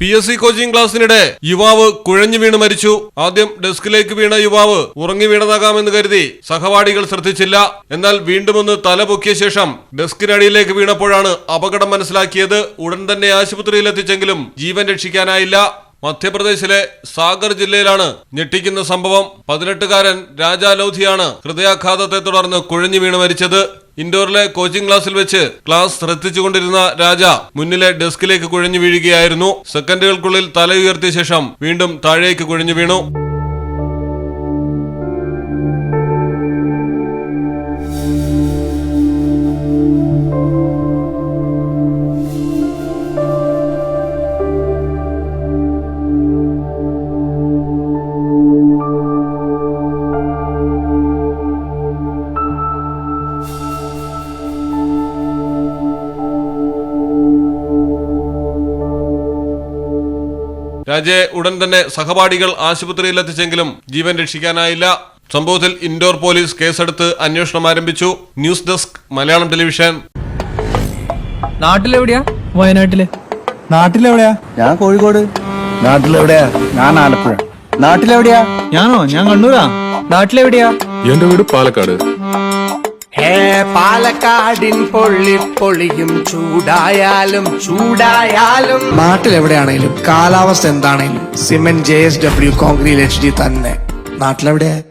P S C coaching ക്ലാസ്സിനിടെ യുവാവ് കുഴഞ്ഞു വീണ് മരിച്ചു. ആദ്യം ഡെസ്കിലേക്ക് വീണ യുവാവ് ഉറങ്ങി വീണതാകാമെന്ന് കരുതി സഹപാഠികൾ ശ്രദ്ധിച്ചില്ല. എന്നാൽ വീണ്ടും ഒന്ന് തല പൊക്കിയ ശേഷം ഡെസ്കിനടിയിലേക്ക് വീണപ്പോഴാണ് അപകടം മനസ്സിലാക്കിയത്. ഉടൻ തന്നെ ആശുപത്രിയിൽ എത്തിച്ചെങ്കിലും ജീവൻ രക്ഷിക്കാനായില്ല. മധ്യപ്രദേശിലെ സാഗർ ജില്ലയിലാണ് ഞെട്ടിക്കുന്ന സംഭവം. പതിനെട്ടുകാരൻ രാജാ ലോധിയാണ് ഹൃദയാഘാതത്തെ തുടർന്ന് കുഴഞ്ഞു വീണ് മരിച്ചത്. ഇൻഡോറിലെ കോച്ചിംഗ് ക്ലാസ്സിൽ വെച്ച് ക്ലാസ് ശ്രദ്ധിച്ചുകൊണ്ടിരുന്ന രാജ മുന്നിലെ ഡെസ്കിലേക്ക് കുഴഞ്ഞു വീഴുകയായിരുന്നു. സെക്കൻഡുകൾക്കുള്ളിൽ തല ഉയർത്തിയ ശേഷം വീണ്ടും താഴേക്ക് കുഴഞ്ഞു വീണു. രാജയെ ഉടൻ തന്നെ സഹപാഠികൾ ആശുപത്രിയിൽ എത്തിച്ചെങ്കിലും ജീവൻ രക്ഷിക്കാനായില്ല. സംഭവത്തിൽ ഇൻഡോർ പോലീസ് കേസെടുത്ത് അന്വേഷണം ആരംഭിച്ചു. News desk Malayalam television. നാട്ടിലെവിടെയാ? വയനാട്ടിൽ. നാട്ടിലെവിടെയാ? ഞാൻ കോഴിക്കോട്. നാട്ടിലെവിടെയാ? ഞാൻ ആലപ്പുഴ. നാട്ടിലെവിടെയാ? ഞാനോ? ഞാൻ കണ്ണൂരാ? നാട്ടിലെവിടെയാ? എന്റെ വീട് പാലക്കാട്. പാലക്കാടിൻ പൊള്ളി പൊളിയും ചൂടായാലും ചൂടായാലും. നാട്ടിലെവിടെയാണേലും കാലാവസ്ഥ എന്താണെങ്കിലും cement J S W concrete H D തന്നെ. നാട്ടിലെവിടെയാ